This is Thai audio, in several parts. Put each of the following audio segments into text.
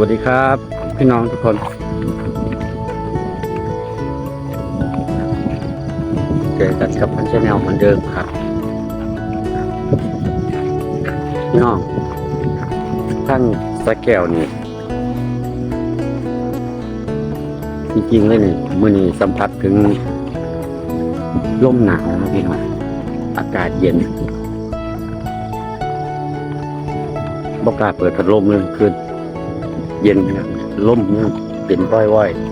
วัสดีครับ พี่น้องทุกคนเจอกันกับพันชแนลเหมือนเดิมครับ พี่น้องท่านสะแก้วนี่จริงๆเลยนี่มื่อนี้สัมผัสถึงลมหนาวนะพี่น้องอากาศเย็นบอกกล้าเปิดพัดลมเลยคืน เย็นนะลมเนี่ยเป็นว่อยๆ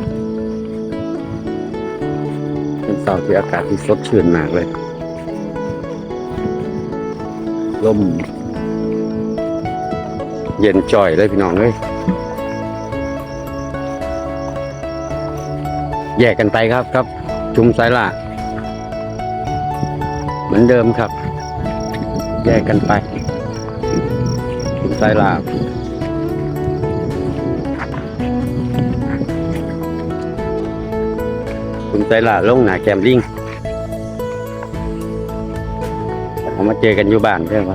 เป็นเสาร์ที่อากาศที่สดชื่นมากเลยลมเย็นจ่อยเลยพี่น้องเลยแยกกันไปครับครับ ชุมสายล่าเหมือนเดิมครับ แยกกันไปชุมสายล่า ชุมสายล่าลงหนาแกมลิงเขามาเจอกันอยู่บ้านใช่ไหม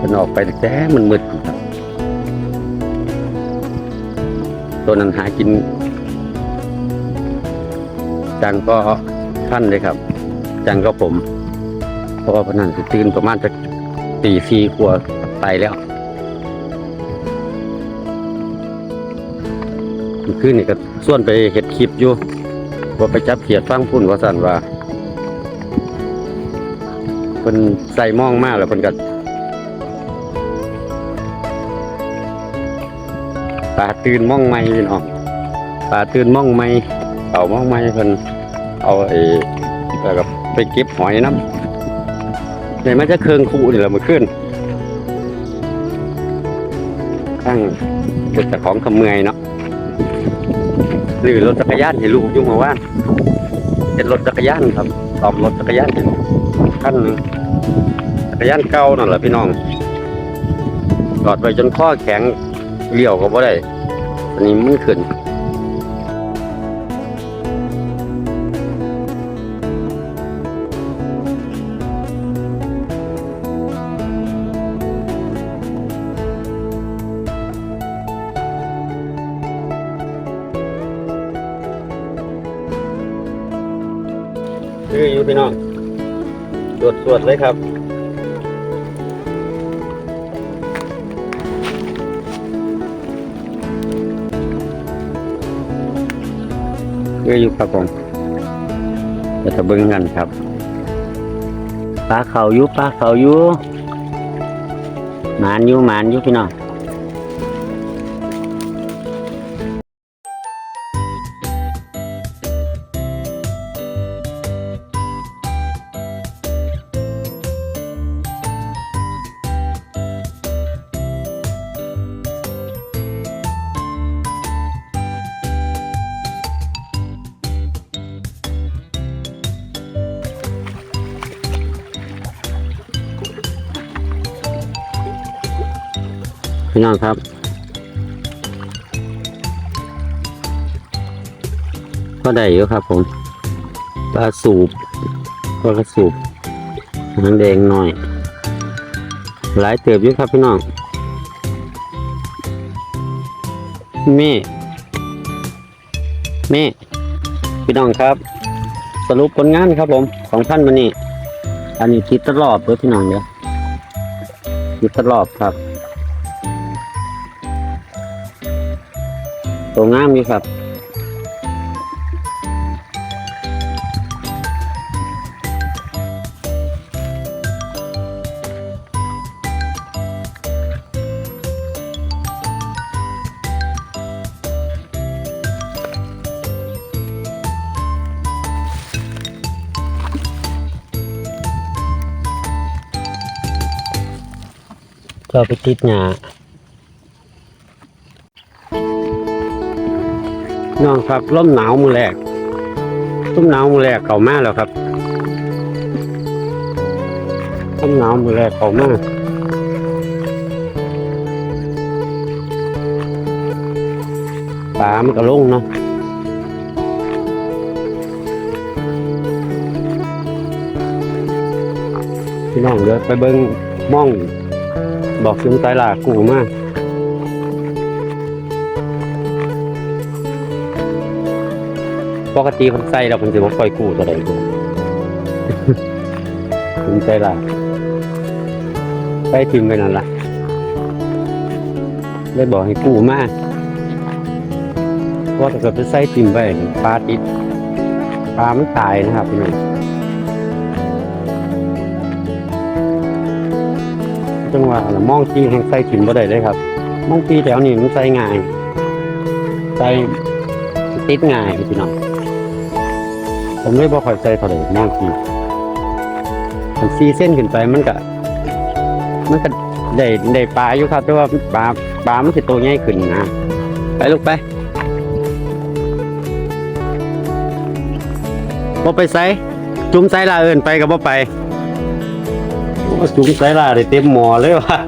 มันออกไปแต่มันมืดตัวนั้นหากินจังก็ท่านเลยครับ จังก็ผม เพราะว่าพนันสิตื่นประมาณจะตีสี่กว่าไปแล้ว คืนนี่ก็ส่วนไปเห็ดคลิปอยู่ว่าไปจับเขียดฟังพุ่นว่าสันว่าเพิ่นใส่มองมากแล้วเพิ่นก็ปลาตื่นมองไม้พี่น้องปลาตื่นมองไม้เอามองไม้เพิ่นเอาไอ้แล้วก็ไปเก็บหอยน้ำในมันจะเคืองคู่นี่แหละมันขึ้นข้างเป็นแต่ของขมือยเนาะ หรือรถจักรยานเห้ลูกยุ่งมาว่านเป็นรถจักรยานครับตอมรถจักรยานอยู่ขั้นจักรยานเก่านั่นแหละพี่น้องจอดไปจนข้อแข็งเลี้ยวก็บ่ได้อันนี้มันขึ้น คืออยู่พี่น้องตรวจตรวจเลยครับเยออยู่ครับผมจะตะเบิงกันครับปลาเขาอยู่ปลาเขาอยู่หมานอยู่หมานอยู่พี่น้อง พี่น้องครับก็ได้อยู่ครับผมปลาสูบปลากระสูบหางแดงหน่อย หลายเติบอยู่ครับพี่น้องเม่เม่พี่น้องครับ สรุปผลงานครับผมของท่านมานี่อันนี้คิดตลอดเลยพี่น้องเดียวคิดตลอดครับ ตัวงามอยู่ครับก็ไปติดหญ้า น้องครับร่มหนาวมือแรกร่มหนาวมือแรกเข้ามากแล้วครับร่มหนาวมือแรกเข้ามากปลามันก็ลงเนาะพี่น้องเดี๋ยวไปเบิ่งม่อง บอกจุงไตลากูมาก ปกติคนใส่เราคนจะบ่ค่อยกู้ตัวใดกูจุงไตลาไปทิมไปนั่นล่ะเลยบอกให้กู้มาเพราะถ้าเกิดไปใส่ทิมไปปลาติดปลามันตายนะครับพี่น้องจังหวะละมองจีแห่งใส่ถิ่นบ่ได้เลยครับ มองจีแถวนี้มันใส่ง่ายใส่ติดง่ายพี่น้อง ผมเลยบ่ค่อยใส่เท่าไหร่มองจีมันซีเส้นขึ้นไปมันก็มันก็ได้ได้ปลาอยู่ครับแต่ว่าปลาปลามันสิโตใหญ่ขึ้นนะไปลูกไปบ่ไปใส่จุ่มใส่ลาเอินไปกับบ่ไปโอ้จุงใส่ลาได้เต็มหม้อเลยว่ะ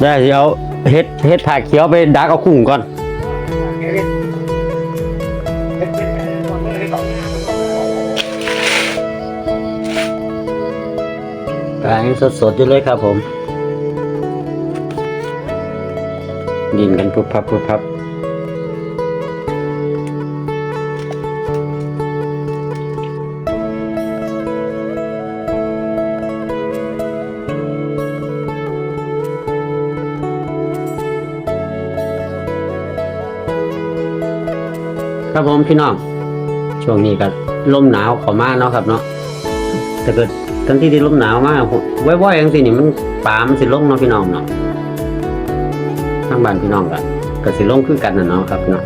ได้สิเอาเฮ็ดเฮ็ดผักเขียวไปดักเอากุ้งก่อน กางสดๆอยู่เลยครับผมดินกันพุบพับพุบพับครับผมพี่น้อง ช่วงนี้ก็ลมหนาวเข้ามาเนาะครับเนาะถ้าเกิด ทั้งที่ที่ลมหนาวมากว่อยๆอย่างสินี่มันปลามันสิลงเนาะพี่น้องเนาะทางบ้านพี่น้องกันก็สิลงคือกันนะเนาะครับพี่น้อง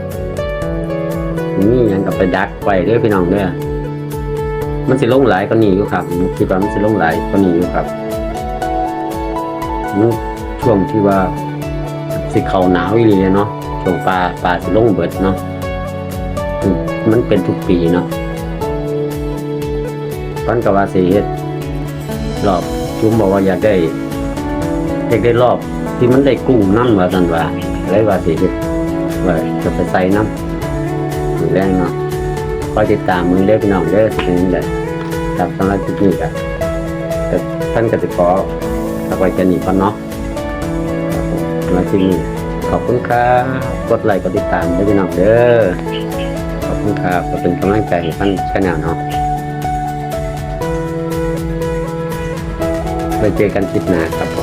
นี่ยังกับไปดักไว้เด้อพี่น้องเด้อมันสิลงหลายก็นี่อยู่ครับคิดว่ามันสิลงหลายก็นี่อยู่ครับมันช่วงที่ว่าสิเขาหนาวอีหลีเนาะช่วงปลาปลาสิลงเบิดเนาะมันเป็นทุกปีเนาะตอนกับว่าสิเฮ็ด รอบจุ้มบอกว่าอยากได้อยากได้รอบที่มันได้กุ้งน้ำว่าสันว่าเลยว่าสิเว่าจะไปใส่น้ำมือแรงเนาะคอยติดตามมือเด้อพี่น้องเด้อสิเป็นยังไงครับสำหรับคลิปนี้ก็แต่ท่านก็จะขอเอาไว้แค่นี้ก่อนเนาะครับผมสำหรับคลิปนี้ขอบคุณครับกดไลค์กดติดตามด้วยพี่น้องเด้อขอบคุณครับก็เป็นกำลังใจให้ท่านชาแนลเนาะ ไปเจอกันคลิปหน้าครับ